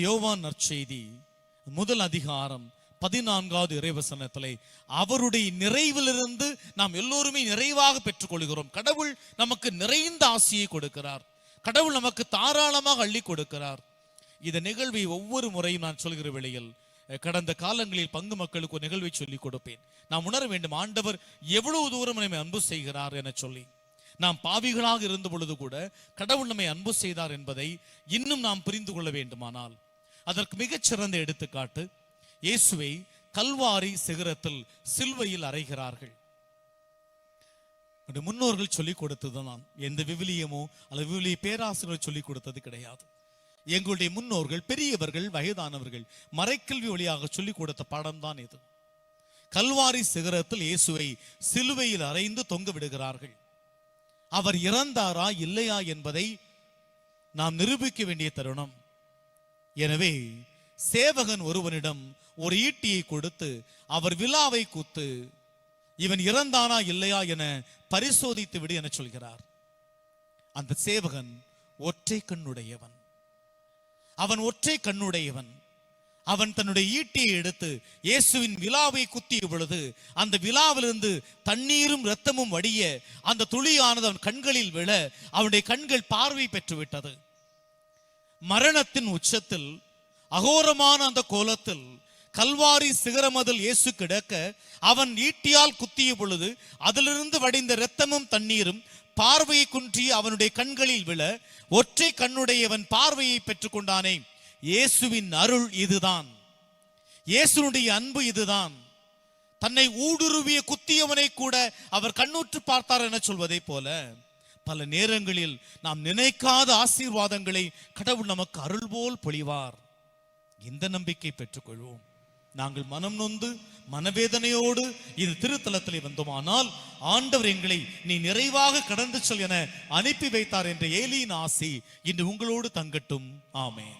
யோவான் நற்செய்தி முதல் அதிகாரம் பதினான்காவது இறைவசனத்திலே அவருடைய நிறைவிலிருந்து நாம் எல்லோருமே நிறைவாக பெற்றுக்கொள்கிறோம். கடவுள் நமக்கு நிறைந்த ஆசியை கொடுக்கிறார். கடவுள் நமக்கு தாராளமாக அள்ளி கொடுக்கிறார். இந்த நிகழ்வை ஒவ்வொரு முறையும் நான் சொல்கிற வேளையில் கடந்த காலங்களில் பங்கு மக்களுக்கு ஒரு நிகழ்வை சொல்லிக் கொடுப்பேன். நாம் உணர வேண்டும் ஆண்டவர் எவ்வளவு தூரம் நம்மை அன்பு செய்கிறார் என சொல்லி. நாம் பாவிகளாக இருந்த பொழுது கூட கடவுள் நம்மை அன்பு செய்தார் என்பதை இன்னும் நாம் புரிந்து கொள்ள வேண்டுமானால் அதற்கு மிகச்சிறந்த எடுத்துக்காட்டு இயேசுவை கல்வாரி சிகரத்தில் சில்வையில் அறைகிறார்கள். முன்னோர்கள் சொல்லிக் கொடுத்தது தான் எந்த விவிலியமோ அல்லது விவிலிய பேராசிரியர் சொல்லிக் கொடுத்தது கிடையாது. எங்களுடைய முன்னோர்கள் பெரியவர்கள் வயதானவர்கள் மறைக்கல்வி வழியாக சொல்லிக் கொடுத்த பாடம் தான் இது. கல்வாரி சிகரத்தில் இயேசுவை சிலுவையில் அறைந்து தொங்க விடுகிறார்கள். அவர் இறந்தாரா இல்லையா என்பதை நாம் நிரூபிக்க வேண்டிய தருணம். எனவே சேவகன் ஒருவனிடம் ஒரு ஈட்டியை கொடுத்து அவர் விழாவை கூத்து இவன் இறந்தானா இல்லையா என பரிசோதித்து விடு என சொல்கிறார். அந்த சேவகன் ஒற்றை கண்ணுடையவன். அவன் ஒற்றை கண்ணுடையவன். அவன் தன்னுடைய ஈட்டியை எடுத்து இயேசுவின் விழாவை குத்திய பொழுது அந்த விழாவிலிருந்து தண்ணீரும் இரத்தமும் வடிய அந்த துளியானது அவன் கண்களில் விழ அவனுடைய கண்கள் பார்வை பெற்றுவிட்டது. மரணத்தின் உச்சத்தில் அகோரமான அந்த கோலத்தில் கல்வாரி சிகரமதில் இயேசு கிடக்க அவன் ஈட்டியால் குத்திய பொழுது அதிலிருந்து வடிந்த இரத்தமும் தண்ணீரும் பார்வையை குன்றி அவனுடைய கண்களில் விழ ஒற்றை கண்ணுடையவன் பார்வையை பெற்றுக்கொண்டானே. இயேசுவின் அருள் இதுதான். இயேசுனுடைய அன்பு இதுதான். தன்னை ஊடுருவிய குத்தியவனை கூட அவர் கண்ணுற்று பார்த்தார் என சொல்வதை போல பல நேரங்களில் நாம் நினைக்காத ஆசீர்வாதங்களை கடவுள் நமக்கு அருள் போல் பொழிவார். இந்த நம்பிக்கை பெற்றுக்கொள்வோம். நாங்கள் மனம் நொந்து மனவேதனையோடு இது திருத்தலத்தில் வந்தோமானால் ஆண்டவர் எங்களை நீ நிறைவாக கடந்து செல் என அனுப்பி வைத்தார் என்ற ஏலியின் ஆசி இன்று உங்களோடு தங்கட்டும். ஆமேன்.